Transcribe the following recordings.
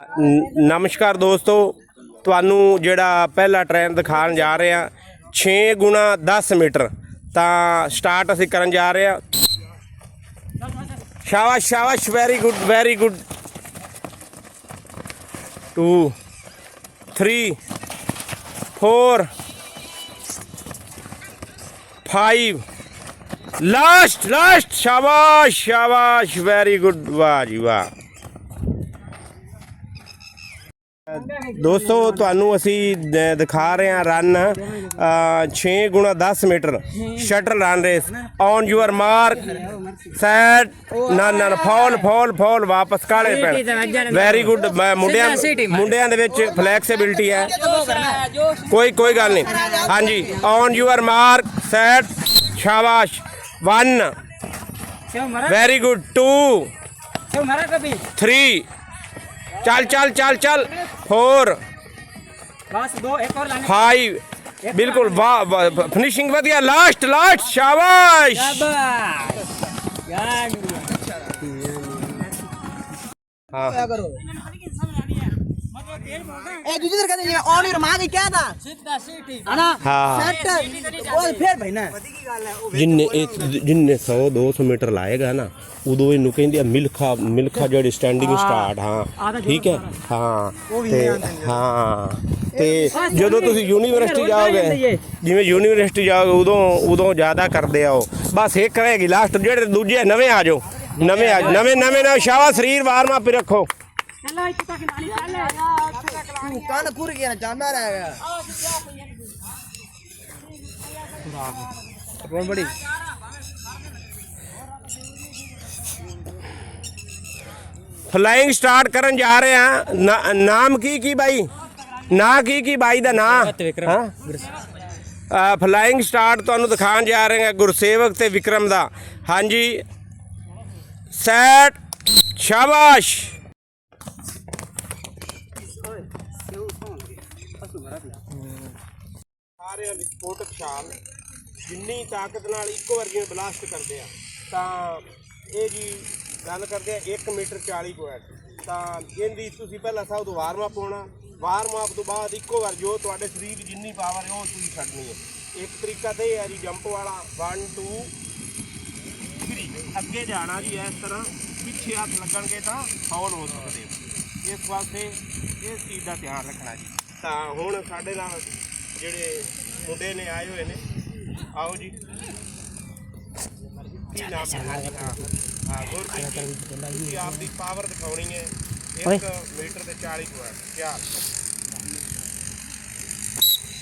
ਨਮਸਕਾਰ ਦੋਸਤੋ, ਤੁਹਾਨੂੰ ਜਿਹੜਾ ਪਹਿਲਾ ਟ੍ਰੈਨ ਦਿਖਾਉਣ ਜਾ ਰਹੇ ਹਾਂ 6 ਗੁਣਾ 10 ਮੀਟਰ। ਤਾਂ ਸਟਾਰਟ ਅਸੀਂ ਕਰਨ ਜਾ ਰਹੇ ਹਾਂ। ਸ਼ਾਬਾਸ਼ ਸ਼ਾਬਾਸ਼ very good very good 2 3 4 5 last last ਸ਼ਾਬਾਸ਼ ਸ਼ਾਬਾਸ਼ ਵੈਰੀ ਗੁੱਡ ਵਾਹ ਜੀ ਵਾਹ। ਦੋਸਤੋ ਤੁਹਾਨੂੰ ਅਸੀਂ ਦ- ਦਿਖਾ ਰਹੇ ਹਾਂ ਰਨ 6 ਗੁਣਾ 10 metre shuttle run race on your mark set ਨਾ ਨਾ ਫਾਲ ਫਾਲ ਫਾਲ ਵਾਪਸ ਕਾਲੇ ਪੈਣ। ਵੈਰੀ ਗੁੱਡ ਮੁੰਡਿਆਂ ਮੁੰਡਿਆਂ ਦੇ ਵਿੱਚ ਫਲੈਕਸੀਬਿਲਟੀ ਹੈ। ਕੋਈ ਕੋਈ ਗੱਲ ਨਹੀਂ। ਹਾਂਜੀ ਔਨ ਯੂਅਰ ਮਾਰਕ ਸੈਟ ਸ਼ਾਬਾਸ਼। 1 ਵੈਰੀ ਗੁੱਡ 2 कभी 3 चल चल चल चल। फोर। फाइव। बिल्कुल वाह फिनिशिंग बढ़िया लास्ट लास्ट शाबाश। हाँ। ए दूसरी तरह कहते हैं ऑन योर मांग क्या था सीधा सीटी है ना ਹਾਂ सेट और फिर भाई ना ਜਿੰਨੇ ਇਹ ਜਿੰਨੇ 100 200 ਮੀਟਰ ਲਾਏਗਾ ਨਾ ਉਦੋਂ ਇਹਨੂੰ ਕਹਿੰਦੇ ਆ ਮਿਲਖਾ ਮਿਲਖਾ ਜਿਹੜੀ ਸਟੈਂਡਿੰਗ ਸਟਾਰਟ ਹਾਂ ਠੀਕ ਹੈ ਹਾਂ ਤੇ ਹਾਂ ਤੇ ਜਦੋਂ ਤੁਸੀਂ ਯੂਨੀਵਰਸਿਟੀ ਜਾਓਗੇ ਜਿਵੇਂ ਯੂਨੀਵਰਸਿਟੀ ਜਾਓਗੇ ਉਦੋਂ ਉਦੋਂ ਜ਼ਿਆਦਾ ਕਰਦੇ ਆ ਉਹ ਬਸ ਇੱਕ ਰਹੇਗੀ ਲਾਸਟ ਜਿਹੜੇ ਦੂਜੇ ਨਵੇਂ ਆ ਜਾਓ ਨਵੇਂ ਆ ਜਾਓ, ਨਵੇਂ ਨਵੇਂ ਨਾ ਸ਼ਾਵਾ ਸਰੀਰ ਵਾਰਮ ਅਪ ਰੱਖੋ கண் ਫਲਾਈਂਗ ਸਟਾਰਟ ਕਰਨ ਜਾ ਰਹੇ ਆ ਨਾਮ ਕੀ ਕੀ ਬਾਈ? ਨਾ ਕੀ ਕੀ ਬਾਈ ਦਾ ਨਾਂ? ਹਾਂ? ਫਲਾਈਂਗ ਸਟਾਰਟ ਤੁਹਾਨੂੰ ਦਿਖਾਣ ਜਾ ਰਹੇ ਆ ਗੁਰਸੇਵਕ ਤੇ ਵਿਕਰਮ ਦਾ। ਹਾਂਜੀ। ਸੈਟ ਸ਼ਾਬਾਸ਼। ਸਾਰਿਆਂ ਦੀ ਸਪੋਰਟ ਛਾਲ ਜਿੰਨੀ ਤਾਕਤ ਨਾਲ ਇੱਕੋ ਵਾਰ ਜਿਵੇਂ ਬਲਾਸਟ ਕਰਦੇ ਆ, ਤਾਂ ਇਹ ਜੀ ਗੱਲ ਕਰਦੇ ਆ 1 ਮੀਟਰ 40 ਪੁਆਇੰਟ ਤਾਂ ਇਹਦੀ ਤੁਸੀਂ ਪਹਿਲਾਂ ਸਭ ਤੋਂ ਵਾਰਮ ਅਪ ਹੋਣਾ, ਵਾਰਮ ਅਪ ਤੋਂ ਬਾਅਦ ਇੱਕੋ ਵਾਰ ਜੋ ਤੁਹਾਡੇ ਸਰੀਰ ਜਿੰਨੀ ਪਾਵਰ ਹੈ ਉਹ ਤੁਸੀਂ ਛੱਡਣੀ ਹੈ। ਇੱਕ ਤਰੀਕਾ ਤੇ ਇਹ ਹੈ ਜੀ ਜੰਪ ਵਾਲਾ 1 2 3 ਅੱਗੇ ਜਾਣਾ ਜੀ ਇਸ ਤਰ੍ਹਾਂ, ਪਿੱਛੇ ਹੱਥ ਲੱਗਣਗੇ ਤਾਂ ਫਾਉਲ ਹੋ ਸਕਦੇ ਹੋ। ਇਸ ਵਾਸਤੇ ਇਸ ਚੀਜ਼ ਦਾ ਧਿਆਨ ਰੱਖਣਾ ਜੀ। ਤਾਂ ਹੁਣ ਸਾਡੇ ਨਾਲ ਜਿਹੜੇ ਮੁੰਡੇ ਨੇ ਆਏ ਹੋਏ ਨੇ ਆਓ ਜੀ। ਕੀ ਨਾਮ ਹੈ? ਜੀ? ਹਾਂ ਹਾਂ ਗੁਰਪ੍ਰੀਤ ਜੀ ਤੁਸੀਂ ਆਪਦੀ ਪਾਵਰ ਦਿਖਾਉਣੀ ਹੈ। 1 ਮੀਟਰ ਤੇ 40 ਪੁਆਇੰਟ ਚਾਰ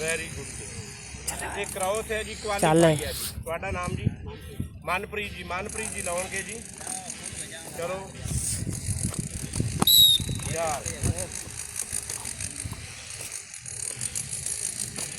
ਵੈਰੀ ਗੁੱਡ ਇਹ ਕਰਾਉਸ ਹੈ ਜੀ ਕੁਆਲੀਫਾਈ ਹੈ ਜੀ। ਤੁਹਾਡਾ ਨਾਮ ਜੀ? ਮਨਪ੍ਰੀਤ ਜੀ। ਮਨਪ੍ਰੀਤ ਜੀ ਲਾਉਣਗੇ ਜੀ। ਚਲੋ। ਯਾਰ।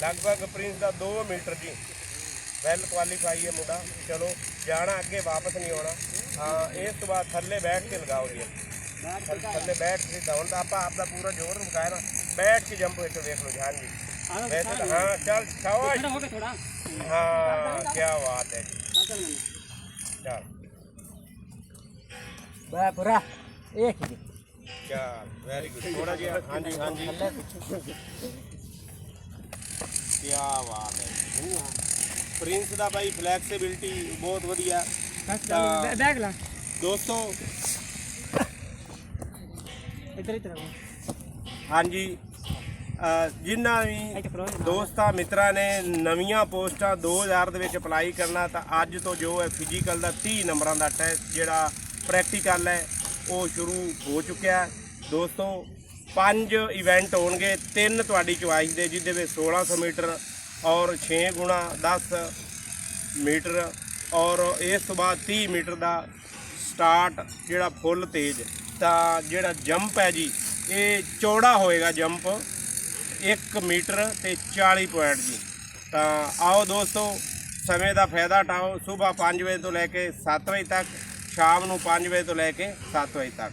ਲਗਭਗ ਪ੍ਰਿੰਸ ਦਾ 2 ਮੀਟਰ ਜੀ। ਵੈਲ ਕੁਆਲੀਫਾਈ ਹੈ ਮੁੰਡਾ। ਚਲੋ ਜਾਣਾ ਅੱਗੇ ਵਾਪਸ ਨਹੀਂ ਆਉਣਾ। ਹਾਂ ਇਸ ਤੋਂ ਬਾਅਦ ਥੱਲੇ ਬੈਠ ਕੇ ਲਗਾਓ ਜੀ। ਥੱਲੇ ਬੈਠ ਕੇ ਦਾਉਣ ਦਾ ਆਪਾਂ ਆਪਦਾ ਪੂਰਾ ਜ਼ੋਰ ਲਗਾਇਆ ਨਾ ਬੈਠ ਕੇ ਜੰਪ ਇੱਥੇ ਦੇਖ ਲਓ ਜਾਨ ਜੀ ਹਾਂ ਚੱਲ ਸ਼ਾਬਾਸ਼। ਹਾਂ ਕੀ ਬਾਤ ਹੈ ਜੀ। ਚੱਲ ਬਾ ਬੁਰਾ ਇੱਕ ਜੀ ਚੱਲ ਵੈਰੀ ਗੁੱਡ ਥੋੜਾ ਜਿਹਾ ਹਾਂਜੀ ਹਾਂਜੀ। ਕੀ ਬਾਤ ਹੈ। ਪ੍ਰਿੰਸ ਦਾ ਬਾਈ ਫਲੈਕਸੀਬਿਲਟੀ ਬਹੁਤ ਵਧੀਆ। ਦੇਖ ਲੈ। ਦੋਸਤੋ। ਇਧਰ ਇਧਰ ਹਾਂਜੀ। ਜਿਨ੍ਹਾਂ ਵੀ ਦੋਸਤਾਂ ਮਿੱਤਰਾਂ ਨੇ ਨਵੀਆਂ ਪੋਸਟਾਂ 2000 ਦੇ ਵਿੱਚ ਅਪਲਾਈ ਕਰਨਾ ਤਾਂ ਅੱਜ ਤੋਂ ਜੋ ਹੈ ਫਿਜ਼ੀਕਲ ਦਾ 30 ਨੰਬਰਾਂ ਦਾ ਟੈਸਟ ਜਿਹੜਾ ਪ੍ਰੈਕਟੀਕਲ ਹੈ ਉਹ ਸ਼ੁਰੂ ਹੋ ਚੁੱਕਿਆ। ਦੋਸਤੋ ਪੰਜ ਇਵੈਂਟ ਹੋਣਗੇ, ਤਿੰਨ ਤੁਹਾਡੀ ਚੁਆਇਸ ਦੇ, ਜਿਹਦੇ ਵਿੱਚ 1600 ਮੀਟਰ ਔਰ 6 ਗੁਣਾ 10 ਮੀਟਰ ਔਰ ਇਸ ਤੋਂ ਬਾਅਦ 30 ਮੀਟਰ ਦਾ ਸਟਾਰਟ ਜਿਹੜਾ ਫੁੱਲ ਤੇਜ਼। ਤਾਂ ਜਿਹੜਾ ਜੰਪ ਹੈ ਜੀ, ਇਹ ਚੌੜਾ ਹੋਏਗਾ ਜੰਪ 1 ਮੀਟਰ ਤੇ 40 ਪੁਆਇੰਟ ਜੀ। ਤਾਂ ਆਓ ਦੋਸਤੋ, ਸਮੇਂ ਦਾ ਫਾਇਦਾ ਉਠਾਓ, ਸਵੇਰ 5 ਵਜੇ ਤੋਂ ਲੈ ਕੇ 7 ਵਜੇ ਤੱਕ, ਸ਼ਾਮ ਨੂੰ 5 ਵਜੇ ਤੋਂ ਲੈ ਕੇ 7 ਵਜੇ ਤੱਕ।